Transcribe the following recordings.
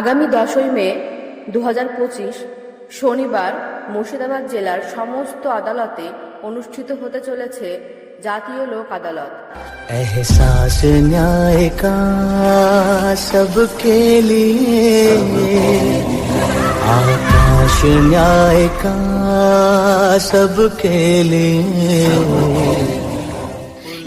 আগামী দশই মে দু হাজার পঁচিশ, শনিবার মুর্শিদাবাদ জেলার সমস্ত আদালতে অনুষ্ঠিত হতে চলেছে জাতীয় লোক আদালত। এহসাস সবকে আকাশ সবকে লিয়ে।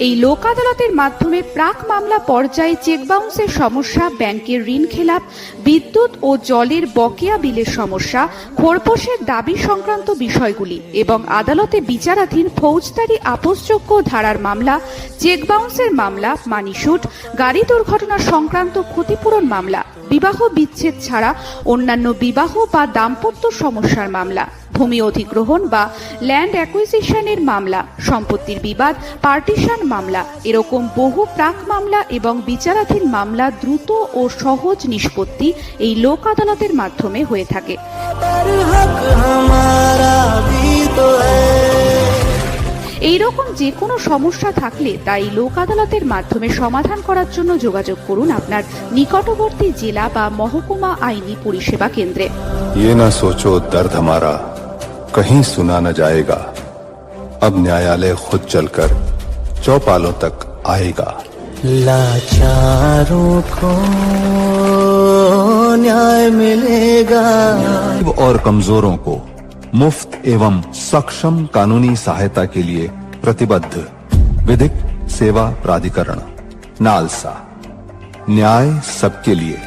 এই লোক আদালতের মাধ্যমে প্রাক মামলা পর্যায়ে চেক বাউন্সের সমস্যা, ব্যাংকের ঋণ খেলাপ, বিদ্যুৎ ও জলের বকেয়া বিলের সমস্যা, খোরপোশের দাবি সংক্রান্ত বিষয়গুলি এবং আদালতে বিচারাধীন ফৌজদারি আপোষযোগ্য ধারার মামলা, চেক বাউন্সের মামলা মানিশুট গাড়ি দুর্ঘটনা সংক্রান্ত ক্ষতিপূরণ মামলা। বিবাহ বিচ্ছেদ ছাড়া অন্যান্য বিবাহ বা দাম্পত্য সমস্যার মামলা, ভূমি অধিগ্রহণ বা ল্যান্ড অ্যাকুইজিশনের মামলা, সম্পত্তির বিবাদ পার্টিশন মামলা, এরকম বহু প্রাক মামলা এবং বিচারাধীন মামলা দ্রুত ও সহজ নিষ্পত্তি এই লোক আদালতের মাধ্যমে হয়ে থাকে। এই রকম যে কোনো সমস্যা থাকলে তা এই লোক আদালতের মাধ্যমে সমাধান করার জন্য যোগাযোগ করুন আপনার নিকটবর্তী জেলা বা মহকুমা আইনি পরিষেবা কেন্দ্রে ये ना सोचो दर्द हमारा कहीं सुना न जाएगा अब न्यायालय खुद चलकर चौपालों तक आएगा लाचारों को न्याय मिलेगा गरीब और कमजोरों को मुफ़्त एवं सक्षम कानूनी सहायता के लिए प्रतिबद्ध। विधिक सेवा प्राधिकरण, नालसा। न्याय सबके लिए।